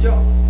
4월이죠?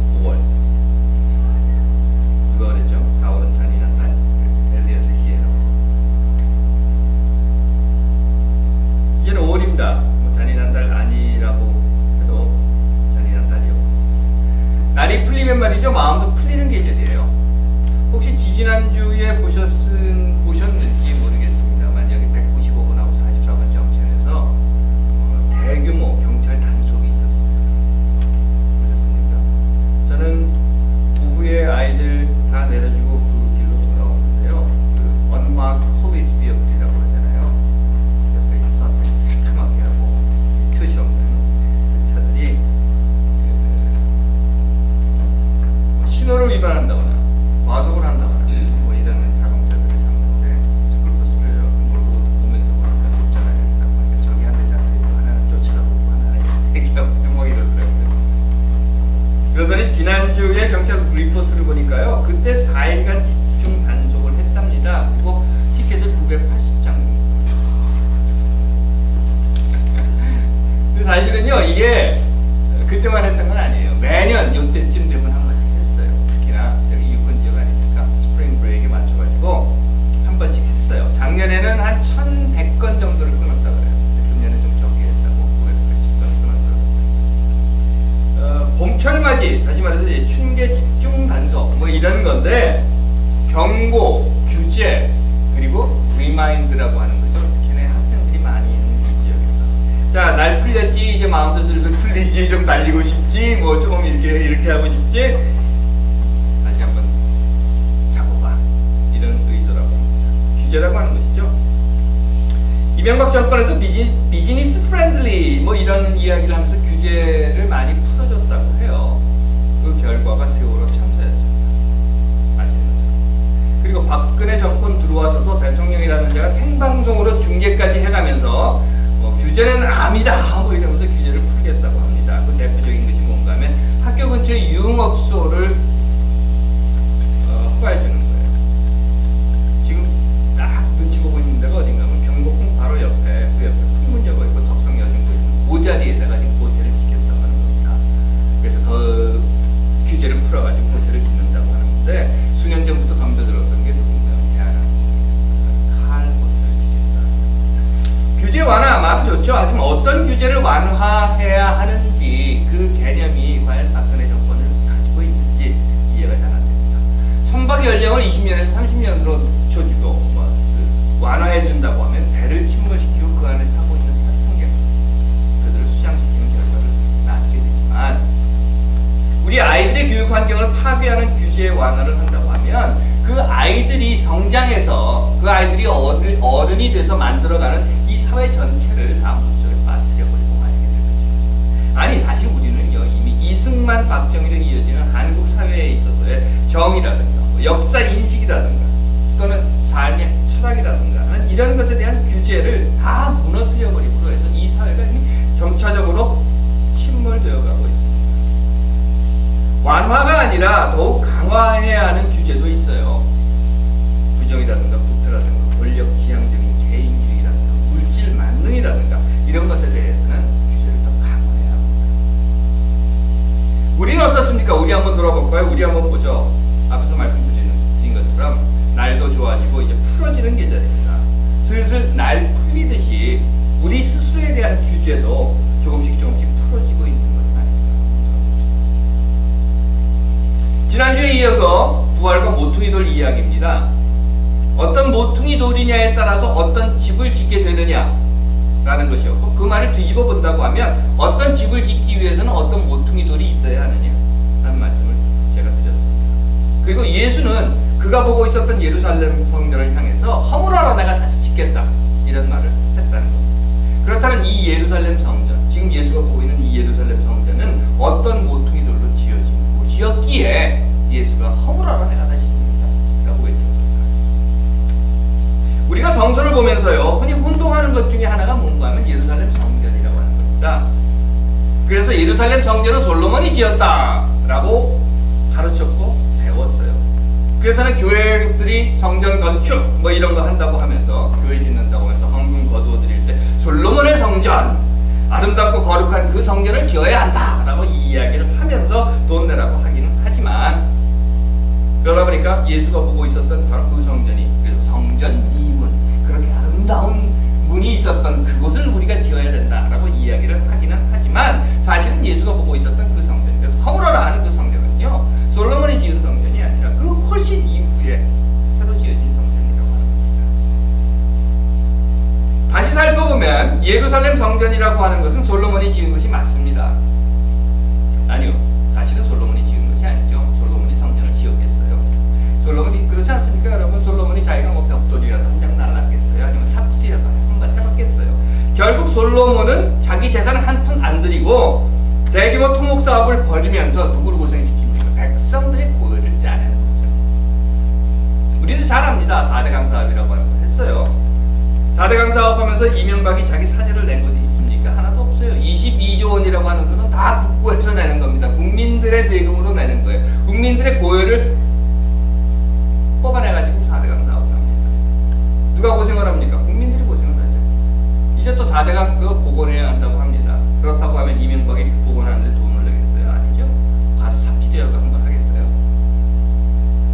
다시 말해서 이제 춘계 집중 단속 뭐 이런 건데 경고, 규제 그리고 리마인드라고 하는 거죠. 특히나 학생들이 많이 있는 이 지역에서 자날 풀렸지 이제 마음도 슬슬 풀리지 좀 달리고 싶지 뭐 조금 이렇게 이렇게 하고 싶지 다시 한번 잡아봐 이런 의도라고 합니다. 규제라고 하는 것이죠. 이명박 정권에서 비즈니스 프렌들리 뭐 이런 이야기를 하면서 규제를 많이 풀어줬다고 결과가 세월호 참사였습니다. 아시는 것처럼. 그리고 박근혜 정권 들어와서도 대통령이라는 자가 생방송으로 중계까지 해가면서 뭐 규제는 암이다 뭐 이러면서 규제를 풀겠다고 합니다. 그 대표적인 것이 뭔가 하면 학교 근처에 유흥업소를 사회 전체를 다 물속에 빠뜨려버리고 말게 될 것입니다. 아니 사실 우리는요 이미 이승만 박정희로 이어지는 한국 사회에 있어서의 정의라든가 뭐 역사 인식이라든가 또는 삶의 철학이라든가 하는 이런 것에 대한 규제를 다 무너뜨려 버리고 해서 이 사회가 이미 점차적으로 침몰되어 가고 있습니다. 완화가 아니라 더욱 강화해야 하는 규제도 있어요. 부정이라든가 우리는 어떻습니까? 우리 한번 돌아볼까요? 우리 한번 보죠. 앞에서 말씀드린 드린 것처럼 날도 좋아지고 이제 풀어지는 계절입니다. 슬슬 날 풀리듯이 우리 스스로에 대한 규제도 조금씩 조금씩 풀어지고 있는 것은 아닙니다. 지난주에 이어서 부활과 모퉁이 돌 이야기입니다. 어떤 모퉁이 돌이냐에 따라서 어떤 집을 짓게 되느냐 라는 것이었고 그 말을 뒤집어 본다고 하면 어떤 집을 짓기 위해서는 어떤 모퉁이 돌이 있어야 하느냐 라는 말씀을 제가 드렸습니다. 그리고 예수는 그가 보고 있었던 예루살렘 성전을 향해서 허물어라 내가 다시 짓겠다 이런 말을 했다는 겁니다. 그렇다면 이 예루살렘 성전 지금 예수가 보고 있는 이 예루살렘 성전은 어떤 모퉁이 돌로 지어진 곳이었기에 예수가 허물어라 내가 다시 짓는다 라고 외쳤을까요? 우리가 성서를 보면서요 흔히 혼동하는 것 중에 하나가 뭔가 하면 예루살렘 성전이라고 하는 겁니다. 그래서 예루살렘 성전은 솔로몬이 지었다라고 가르쳤고 배웠어요. 그래서는 교회들이 성전 건축 뭐 이런 거 한다고 하면서 교회 짓는다고 하면서 헌금 거두어 드릴 때 솔로몬의 성전 아름답고 거룩한 그 성전을 지어야 한다라고 이 이야기를 하면서 돈 내라고 하기는 하지만 그러다 보니까 예수가 보고 있었던 바로 그 성전이 아름다운 문이 있었던 그곳을 우리가 지어야 된다라고 이야기를 하기는 하지만 사실은 예수가 보고 있었던 그 성전 그래서 허물어라 하는 그 성전은요 솔로몬이 지은 성전이 아니라 그 훨씬 이후에 새로 지어진 성전이라고 합니다. 다시 살펴보면 예루살렘 성전이라고 하는 것은 솔로몬이 지은 것이 맞습니다. 아니요. 사실은 솔로몬이 지은 것이 아니죠. 솔로몬이 성전을 지었겠어요. 솔로몬이 그렇지 않습니까? 여러분 솔로몬이 자기가 뭐 벽돌이 결국 솔로몬은 자기 재산을 한 푼 안 들이고 대규모 토목 사업을 벌이면서 누구를 고생시킵니까? 백성들의 고열을 짜내는 거죠. 우리도 잘 압니다. 4대강 사업이라고 했어요. 4대강 사업하면서 이명박이 자기 사재를 낸 것이 있습니까? 하나도 없어요. 22조 원이라고 하는 거는 다 국고에서 내는 겁니다. 국민들의 세금으로 내는 거예요. 국민들의 고열을 뽑아내가지고 4대강 사업을 합니다. 누가 고생을 합니까? 국민들이 고생을 하죠. 이제 또 4대강 그거 복원해야 한다고 합니다. 그렇다고 하면 이명박이 복원하는데 돈을 내겠어요? 아니죠. 가서 삽질이라도 한번 하겠어요?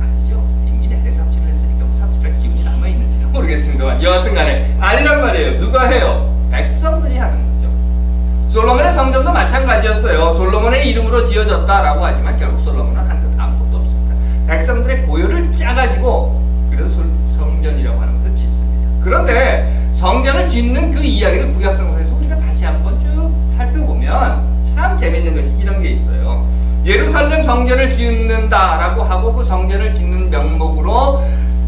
아니죠. 임기 내내 삽질을 했으니까 뭐 삽질할 기운이 남아있는지는 모르겠습니다만 여하튼 간에 아니란 말이에요. 누가 해요? 백성들이 하는 거죠. 솔로몬의 성전도 마찬가지였어요. 솔로몬의 이름으로 지어졌다라고 하지만 결국 솔로몬은 한것 아무것도 없습니다. 백성들의 고요를 짜가지고 그래서 솔- 성전이라고 하는 것을 짓습니다. 그런데 성전을 짓는 그 이야기를 구약성서에서 우리가 다시 한번 쭉 살펴보면 참 재밌는 것이 이런 게 있어요. 예루살렘 성전을 짓는다라고 하고 그 성전을 짓는 명목으로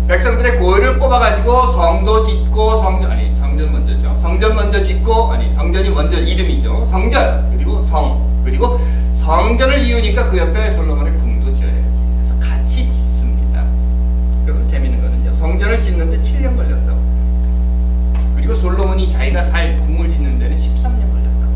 백성들의 고요를 뽑아가지고 성도 짓고 성전 아니 성전 먼저죠. 성전 먼저 짓고 아니 성전이 먼저 이름이죠. 성전 그리고 성 그리고 성전을 지으니까 그 옆에 솔로몬의 궁도 지어야지. 그래서 같이 짓습니다. 그리고 재밌는 거는요. 성전을 짓는데 7년 걸렸다고. 그리고 솔로몬이 자기가 살 궁을 짓는 데는 13년 걸렸다고.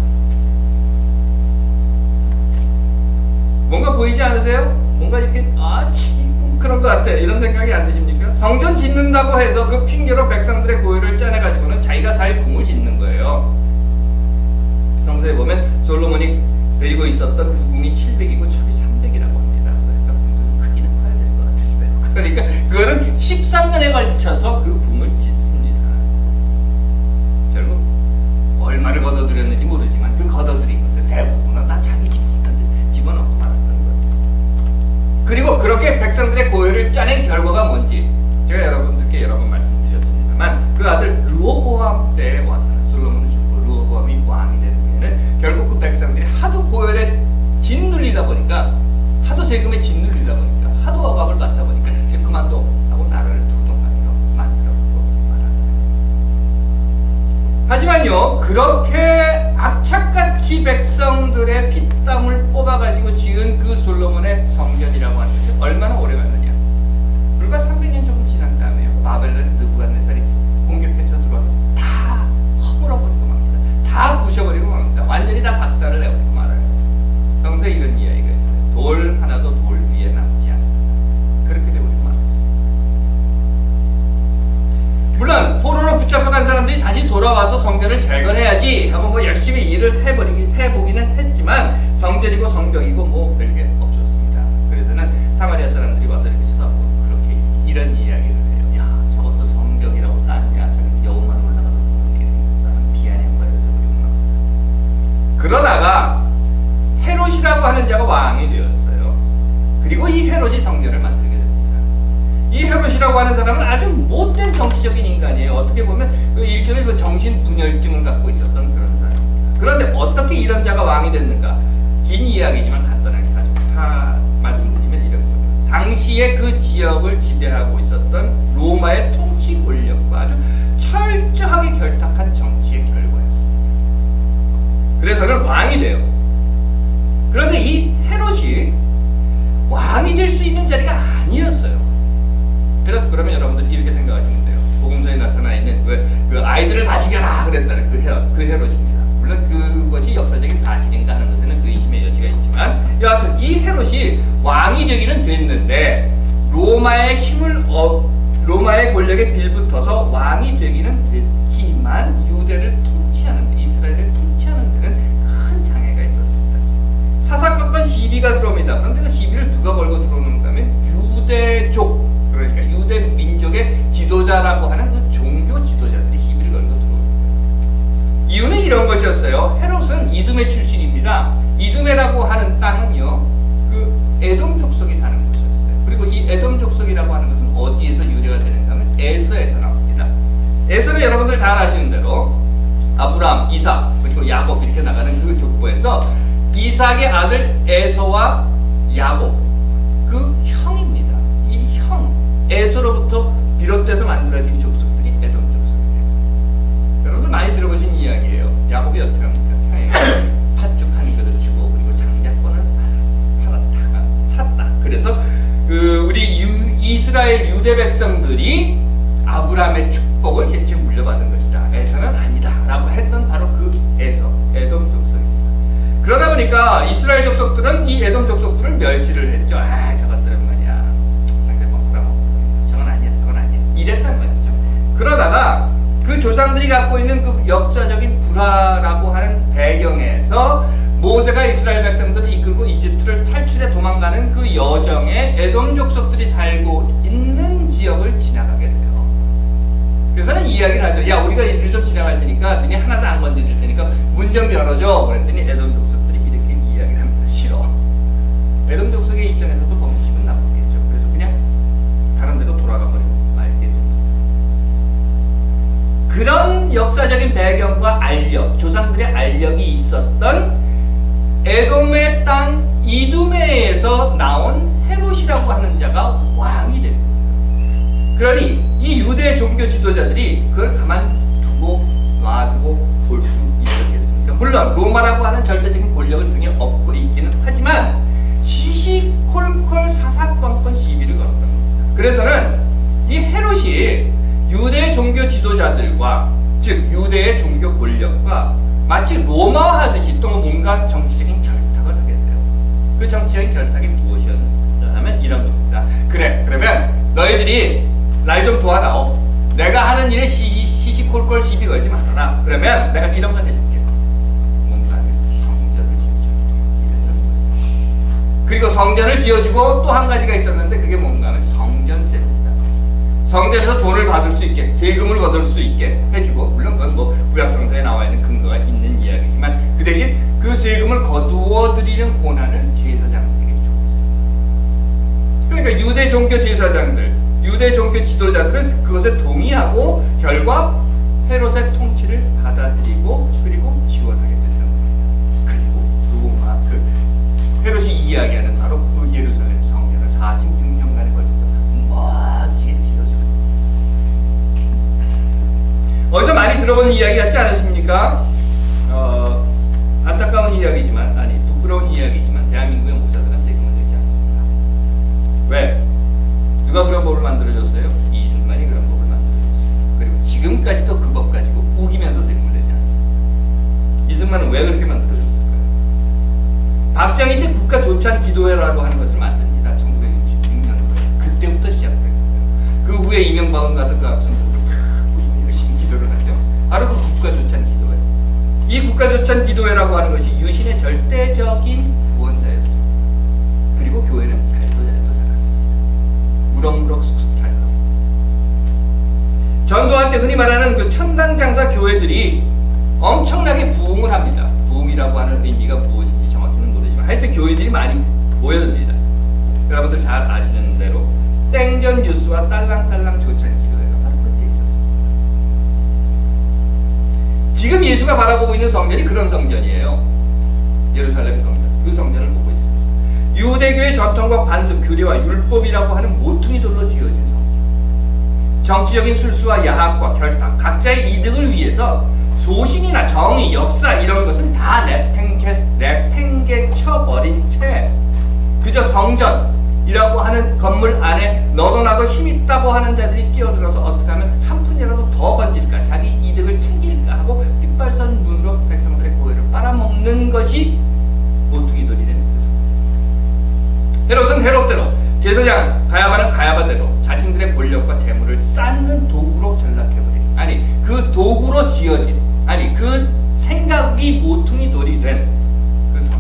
뭔가 보이지 않으세요? 뭔가 이렇게 아 치, 그런 것 같아 이런 생각이 안 드십니까? 성전 짓는다고 해서 그 핑계로 백성들의 고유를 짜내 가지고는 자기가 살 궁을 짓는 거예요. 성서에 보면 솔로몬이 데리고 있었던 후궁이 700이고 첩이 300이라고 합니다. 그러니까 크기는 커야 될 것 같았어요. 그러니까 그거는 13년에 걸쳐서 그 궁을 짓습니다. 결국 얼마를 걷어들였는지 모르지만 그 걷어들인 것의 대부분은 다 자기 집 짓는데 집어넣고 말았던 거예요. 그리고 그렇게 백성들의 고요를 짜낸 결과가 뭔지 제가 여러분들께 여러 번 말씀드렸습니다만 그 아들 르호보암 때에 와서는 솔로몬을 죽고 르호보암이 왕이 된 후에는 결국 그 백성들이 하도 고열에 짓눌리다 보니까 하도 세금에 짓눌리다 보니까 하도 억압을 받다 보니까 이제 그만둬 하지만요 그렇게 악착같이 백성들의 피땀을 뽑아가지고 지은 그 솔로몬의 성전이라고 하는 것이 얼마나 오래 갔느냐? 불과 300년 조금 지난 다음에요. 바벨론 느부갓네살이 공격해서 들어와서 다 허물어버리고 맙니다. 다 부셔버리고 맙니다. 완전히 다 박살을 내버리고 말아요. 성서에 이런 이야기가 있어요 돌 하나도 돌 위에 남지 않는다 그렇게 되버리고 말았어요 물론 붙잡혀간 사람들이 다시 돌아와서 성전을 재건해야지 하고 뭐 열심히 일을 해버리긴 해보기는 했지만 성전이고 성벽이고 뭐 별게 없었습니다. 그래서는 사마리아 사람들이 와서 이렇게 쳐다보고 그렇게 이런 이야기를 해요. 야 저것도 성벽이라고 쌓았냐? 저기 여우만 올라가도 비아냥거리를 해버리구나. 그러다가 헤롯이라고 하는 자가 왕이 되었어요. 그리고 이 헤롯이 성전을 됩니다. 이 헤롯이라고 하는 사람은 아주 못된 정치적인 인간이에요. 어떻게 보면 그 일종의 그 정신 분열증을 갖고 있었던 그런 사람입니다. 그런데 어떻게 이런 자가 왕이 됐는가? 긴 이야기지만 간단하게 아주 다 말씀드리면 이런 거예요. 당시에 그 지역을 지배하고 있었던 로마의 통치 권력과 아주 철저하게 결탁한 정치의 결과였습니다. 그래서는 왕이 돼요. 그런데 이 헤롯이 왕이 될 수 있는 자리가 아니었어요. 그래, 그러면 여러분들 이렇게 생각하시면 돼요. 복음서에 나타나 있는 그, 그 아이들을 다 죽여라 그랬다는 그, 헤러, 그 헤롯입니다. 물론 그것이 역사적인 사실인가 하는 것에는 그 의심의 여지가 있지만 여하튼 이 헤롯이 왕이 되기는 됐는데 로마의 힘을 어, 로마의 권력에 빌붙어서 왕이 되기는 됐지만 유대를 통치하는 이스라엘을 통치하는 데는 큰 장애가 있었습니다. 사사건건 시비가 들어옵니다. 그런데 그 시비를 누가 걸고 들어오는가 하면 유대족 민족의 지도자라고 하는 그 종교 지도자들이 시비를 걸고 들어옵니다. 이유는 이런 것이었어요. 헤롯은 이두메 출신입니다. 이두메라고 하는 땅은요, 그 에돔 족속이 사는 곳이었어요. 그리고 이 에돔 족속이라고 하는 것은 어디에서 유래가 되는가 하면 에서에서 나옵니다. 에서는 여러분들 잘 아시는 대로 아브람, 이삭, 그리고 야곱 이렇게 나가는 그 족보에서 이삭의 아들 에서와 야곱 그 형입니다. 이 형, 에서로부터 비롯돼서 만들어진 족속들이 에돔 족속이에요. 여러분들 많이 들어보신 이야기예요. 야곱이 어떻게 합니까? 형에게 팥죽 한 그릇 주고 그리고 장자권을 팔았다가 샀다. 그래서 그 우리 유, 이스라엘 유대 백성들이 아브라함의 축복을 이렇게 물려받은 것이다. 에서는 아니다라고 했던 바로 그 에서 에돔 족속입니다. 그러다 보니까 이스라엘 족속들은 이 에돔 족속들을 멸시를 했죠. 아 저것들은 말이야 장자권 팔아먹고 저건 아니야 저건 아니야 이랬단 말이죠. 그러다가 그 조상들이 갖고 있는 그 역사적인 불화라고 하는 배경에서 모세가 이스라엘 백성들을 이끌고 이집트를 탈출해 도망가는 그 여정에 에돔 족속들이 살고 있는 지역을 지나가게 돼요. 그래서는 이야기를 하죠. 야, 우리가 이리로 좀 지나갈 테니까 너네 하나도 안 건드릴 테니까 문 좀 열어줘. 그랬더니 에돔 족속 마치 로마하듯이 또 뭔가 정치적인 결탁을 하게 돼요. 그 정치적인 결탁이 무엇이었냐 하면 이런 겁니다. 그래 그러면 너희들이 날 좀 도와다오. 내가 하는 일에 시시, 시시콜콜 시비 걸지 말아라. 그러면 내가 이런 걸 해줄게. 뭔가 성전을 지어주고. 그리고 성전을 지어주고 또 한 가지가 있었는데 그게 뭔가 하면. 성전에서 돈을 받을 수 있게 세금을 거둘 수 있게 해주고 물론 그건 뭐 구약성서에 나와 있는 근거가 있는 이야기지만 그 대신 그 세금을 거두어 드리는 권한을 제사장들에게 주고 있습니다. 그러니까 유대 종교 제사장들, 유대 종교 지도자들은 그것에 동의하고 결과 헤롯의 통치를 받아들이고 그리고 지원하게 되는 겁니다. 그리고 로마 그 헤롯이 이야기하는 바로 그 예루살렘 성전을 46년 어디서 많이 들어본 이야기 같지 않으십니까? 어, 안타까운 이야기지만 아니 부끄러운 이야기지만 대한민국의 목사들은 세금을 내지 않습니다. 왜? 누가 그런 법을 만들어줬어요? 이승만이 그런 법을 만들어줬어요. 그리고 지금까지도 그 법 가지고 우기면서 세금을 내지 않습니다. 이승만은 왜 그렇게 만들어줬을까요? 박정희 때 국가 조찬 기도회라고 하는 것을 만듭니다. 1966년도에. 그때부터 시작된 거예요. 그 후에 이명박은 가서 그 앞선. 바로 그 국가 조찬 기도회. 이 국가 조찬 기도회라고 하는 것이 유신의 절대적인 구원자였습니다. 그리고 교회는 잘도 잘도 자랐습니다. 무럭무럭 쑥쑥 잘 컸습니다. 전도할 때 흔히 말하는 그 천당 장사 교회들이 엄청나게 부흥을 합니다. 부흥이라고 하는 의미가 무엇인지 정확히는 모르지만 하여튼 교회들이 많이 모여듭니다. 여러분들 잘 아시는 대로 땡전 뉴스와 딸랑딸랑 조찬 기도회가 바로 그때 있었습니다. 지금 예수가 바라보고 있는 성전이 그런 성전이에요. 예루살렘 성전. 그 성전을 보고 있습니다. 유대교의 전통과 관습, 규례와 율법이라고 하는 모퉁이 돌로 지어진 성전. 정치적인 술수와 야학과 결탁, 각자의 이득을 위해서 소신이나 정의, 역사 이런 것은 다 내팽개, 내팽개 쳐버린 채 그저 성전이라고 하는 건물 안에 너도 나도 힘있다고 하는 자들이 끼어들어서 어떻게 하면 한 푼이라도 더 건질까 자기 이득을 챙길까 하고 흑발선 눈으로 백성들의 고해를 빨아먹는 것이 모퉁이 돌이 되는 것입니다. 헤롯은 헤롯대로 제사장 가야바는 가야바대로 자신들의 권력과 재물을 쌓는 도구로 전락해버린 아니 그 도구로 지어진 아니 그 생각이 모퉁이 돌이 된 그 그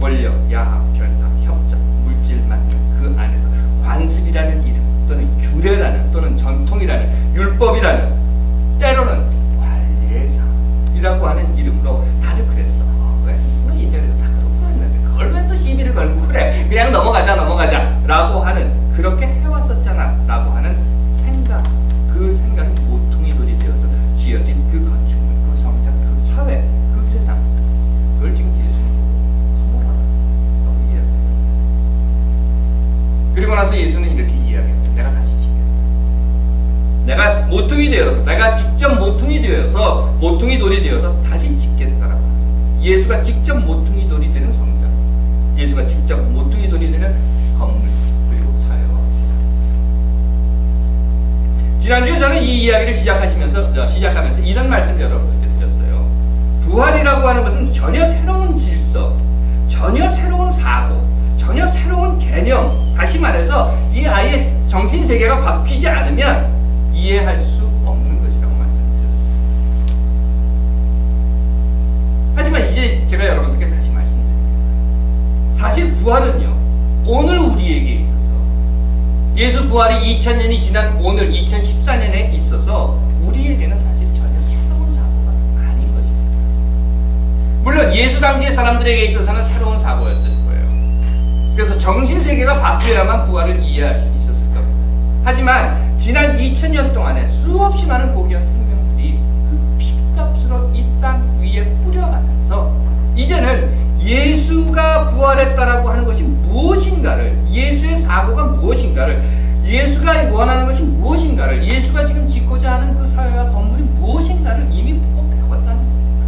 권력, 야합, 결탁, 협작, 물질만 그 안에서 관습이라는 이름 또는 규례라는 또는 전통이라는 율법이라는 때로는 관례상이라고 하는 이름으로 다들 그랬어. 왜? 뭐 예전에도 다 그렇고 했는데 그걸 왜 또 시비를 걸고 그래? 그냥 넘어가자 넘어가자 라고 하는 그렇게 해왔었잖아 라고 하는 생각 그 생각이 모퉁이 돌이 되어서 지어진 그 건축물, 그 성장, 그 사회, 그 세상 그걸 지금 예수님 이야기해요. 그리고 나서 예수는 이렇게 이야기합니다. 내가 다시 짓겠다. 내가 모퉁이 되어서 내가 직접 모퉁이 되어서 모퉁이 돌이 되어서 다시 짓겠다라고. 예수가 직접 모퉁이 돌이 되는 성장 예수가 직접 모퉁이 돌이 되는 건물 그리고 사회와 세상 지난주에 저는 이 이야기를 시작하시면서 어, 시작하면서 이런 말씀을 여러분께 드렸어요. 부활이라고 하는 것은 전혀 새로운 질서, 전혀 새로운 사고, 전혀 새로운 개념. 다시 말해서 이 아이의 정신 세계가 바뀌지 않으면 이해할 수 없는 것이라고 말씀드렸습니다. 하지만 이제 제가 여러분들께 다시 말씀드립니다. 사실 부활은요, 오늘 우리에게 있어서 예수 부활이 2000년이 지난 오늘 2014년에 있어서 우리에게는 사실 전혀 새로운 사고가 아닌 것입니다. 물론 예수 당시의 사람들에게 있어서는 새로운 사고였을 거예요. 그래서 정신 세계가 바뀌어야만 부활을 이해할 수 있었을 겁니다. 하지만 지난 2000년 동안에 수없이 많은 고귀한 생명들이 그 피값으로 이 땅 위에 뿌려가면서 이제는 예수가 부활했다라고 하는 것이 무엇인가를 예수의 사고가 무엇인가를 예수가 원하는 것이 무엇인가를 예수가 지금 짓고자 하는 그 사회와 건물이 무엇인가를 이미 보고 배웠다는 겁니다.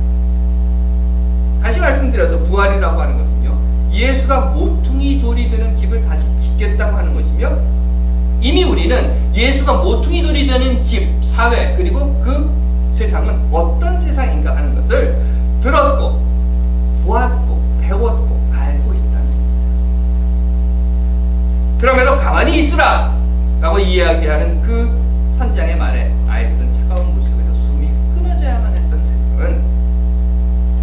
다시 말씀드려서 부활이라고 하는 것은요 예수가 모퉁이 돌이 되는 집을 다시 짓겠다고 하는 것이며 이미 우리는 예수가 모퉁이 돌이 되는 집, 사회 그리고 그 세상은 어떤 세상인가 하는 것을 들었고 보았고 배웠고 알고 겁니다. 그럼에도 가만히 있으라 라고 이야기하는 그 선장의 말에 아이들은 차가운 물속에서 숨이 끊어져야만 했던 세상은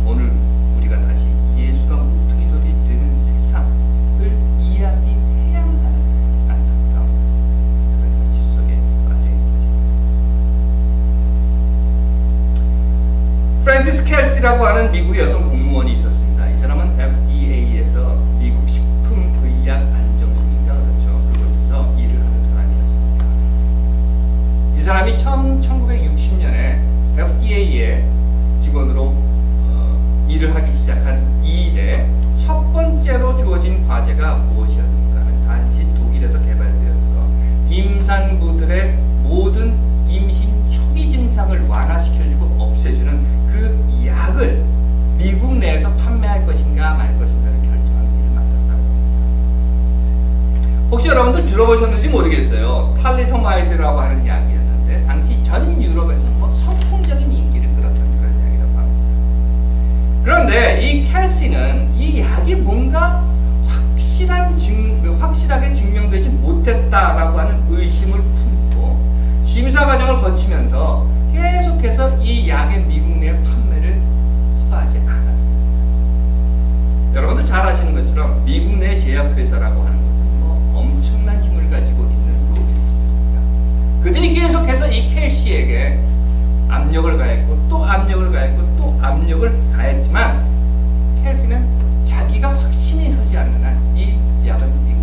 오늘 우리가 다시 예수가 모퉁이 돌이 되는 세상을 이야기해야 한다는 안타까운 그런 현실 속에 빠져 있는 것입니다. 켈시라고 하는 미국 여성 들 들어보셨는지 모르겠어요. 탈리토마이드라고 하는 약이었는데 당시 전 유럽에서 뭐 선풍적인 인기를 끌었던 그런 약이라고 합니다. 그런데 이 캘시는 이 약이 뭔가 확실한 증, 확실하게 증명되지 못했다라고 하는 의심을 품고 심사 과정을 거치면서 계속해서 이 약의 미국 내 판매를 허가하지 않았습니다. 여러분들 잘 아시는 것처럼 미국 내 제약회사라고 하는 그들이 계속해서 이 켈시에게 압력을 가했고 또 압력을 가했고 또 압력을 가했지만 켈시는 자기가 확신이 서지 않는 한 이 약은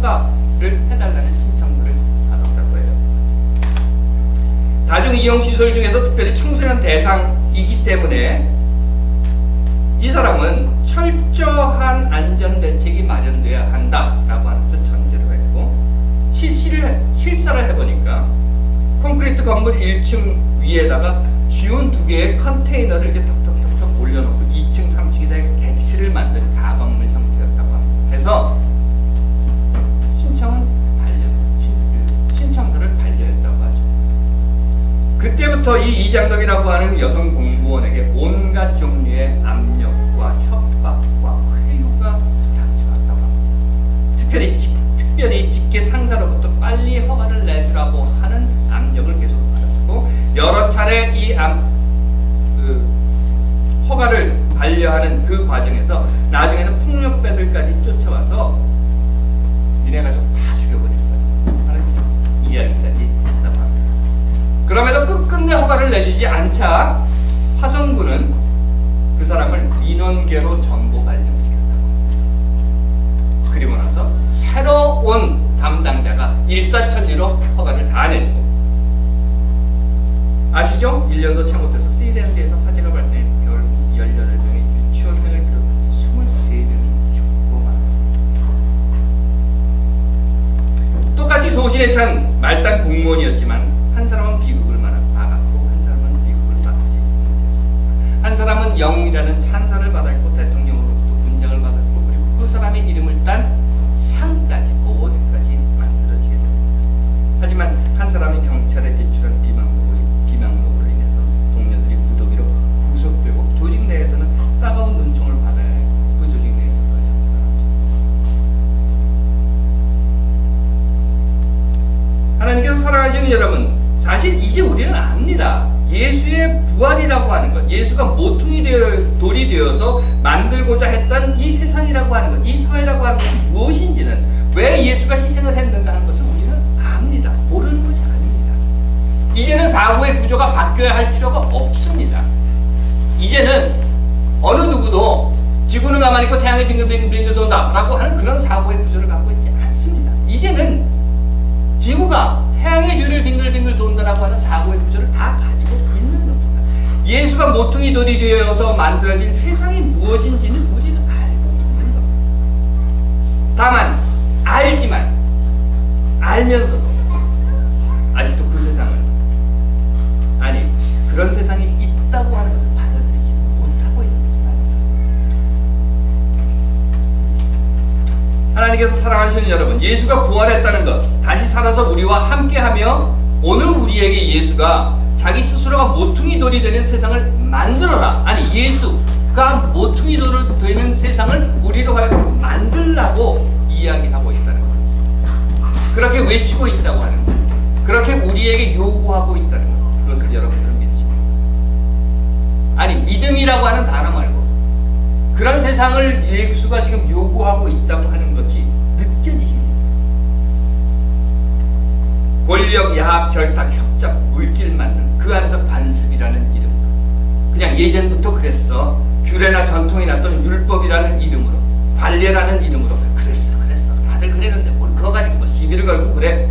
허가를 해달라는 신청서를 받았다고 해요. 다중 이용 시설 중에서 특별히 청소년 대상이기 때문에 이 사람은 철저한 안전 대책이 마련돼야 한다라고 것을 전제로 했고 실시를 실사를 해보니까 콘크리트 건물 1층 위에다가 쉬운 두 개의 컨테이너를 이렇게 턱턱턱턱 올려놓고 2층, 3층에다 객실을 만든 그때부터 이 이장덕이라고 하는 여성 공무원에게 온갖 종류의 압력과 협박과 회유가 닥쳐왔다고 합니다. 특별히 직- 특별히 직계 상사로부터 빨리 허가를 내주라고 하는 압력을 계속 받았고 여러 차례 이 암, 그 허가를 반려하는 그 과정에서 나중에는 폭력배들까지 쫓아와서 니네 가족 다 죽여버릴 거야 하는 합니다. 그럼에도 끝끝내 허가를 내주지 않자 화성군은 그 사람을 민원계로 전보 발령시켰다고 합니다. 그리고 나서 새로 온 담당자가 일사천리로 허가를 다 내주고 아시죠? 1년도 채 못해서 시랜드에서 화재가 발생해 결국 18명의 유치원생을 비롯해서 23명이 죽고 말았습니다. 똑같이 소신에 찬 말단 공무원이었지만 한 사람은 비극을 막았고 한 사람은 비극을 막지 못했습니다. 한 사람은 영웅이라는 찬사를 받았고 만들고자 했던 이 세상이라고 하는 것, 이 사회라고 하는 것이 무엇인지는 왜 예수가 희생을 했는가 하는 것을 우리는 압니다. 모르는 것이 아닙니다. 이제는 사고의 구조가 바뀌어야 할 필요가 없습니다. 이제는 어느 누구도 지구는 가만히 있고 태양이 빙글빙글 돈다라고 하는 그런 사고의 구조를 갖고 있지 않습니다. 이제는 지구가 태양의 주를 빙글빙글 돈다라고 하는 사고의 구조를 다 가지고 있는 겁니다. 예수가 모퉁이 돌이 되어서 만들어진 세상이 무엇인지는 우리는 알고 있는 겁니다. 다만 알지만 알면서도 아직도 그 세상을 아니 그런 세상이 있다고 하는 것을 받아들이지 못하고 있는 것은 아닙니다. 하나님께서 사랑하시는 여러분, 예수가 부활했다는 것, 다시 살아서 우리와 함께하며 오늘 우리에게 예수가 자기 스스로가 모퉁이 돌이 되는 세상을 만들어라. 아니 예수 가 모퉁이 돌이 되는 세상을 우리로 하여금 만들라고 이야기하고 있다는 것. 그렇게 외치고 있다고 하는 것. 그렇게 우리에게 요구하고 있다는 것. 그것을 여러분들은 믿으십니까? 아니 믿음이라고 하는 단어 말고 그런 세상을 예수가 지금 요구하고 있다고 하는 것이 느껴지십니까? 권력, 야합, 결탁, 협작, 물질 맞는 그 안에서 관습이라는 이름. 그냥 예전부터 그랬어. 규례나 전통이나 또는 율법이라는 이름으로, 관례라는 이름으로 그랬어, 그랬어. 다들 그랬는데 뭘 그거 가지고 뭐 시비를 걸고 그래?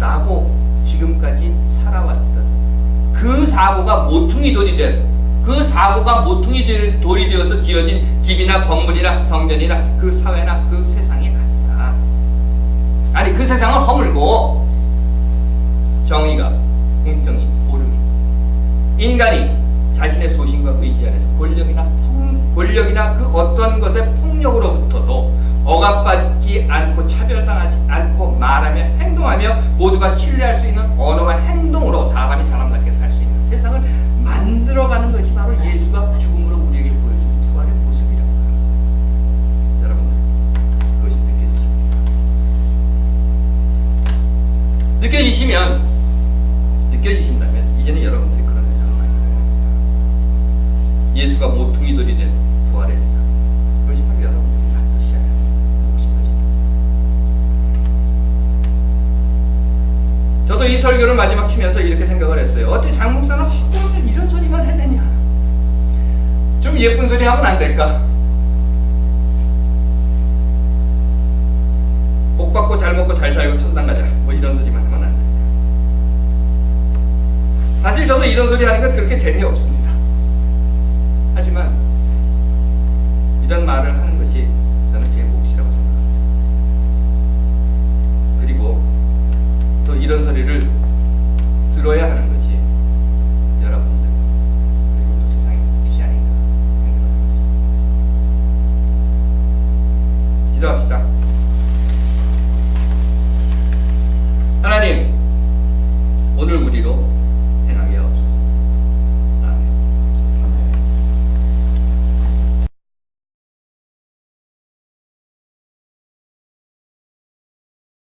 라고 지금까지 살아왔던 그 사고가 모퉁이 돌이 된 그 사고가 모퉁이 될- 돌이 되어서 지어진 집이나 건물이나 성전이나 그 사회나 그 세상이 아니야. 아니 그 세상을 허물고 정의가 공평이 오름이 인간이 자신의 소신과 의지 안에서 권력이나 폭, 권력이나 그 어떤 것의 폭력으로부터도 억압받지 않고 차별당하지 않고 말하며 행동하며 모두가 신뢰할 수 있는 언어와 행동으로 사람이 사람답게 살 수 있는 세상을 만들어가는 것이 바로 예수가 죽음으로 우리에게 보여준 부활의 모습이라고 합니다. 여러분들 그것이 느껴지십니까? 느껴지시면 느껴지신다면 이제는 여러분 예수가 모퉁이 돌이 된 부활의 세상. 그것이 바로 여러분들이 받으셔야 하신 것입니다. 저도 이 설교를 마지막 치면서 이렇게 생각을 했어요. 어째 장 목사는 허구한 이런 소리만 해야 되냐? 좀 예쁜 소리 하면 안 될까? 복 받고 잘 먹고 잘 살고 천당 가자. 뭐 이런 소리만 하면 안 될까? 사실 저도 이런 소리 하는 건 그렇게 재미없습니다.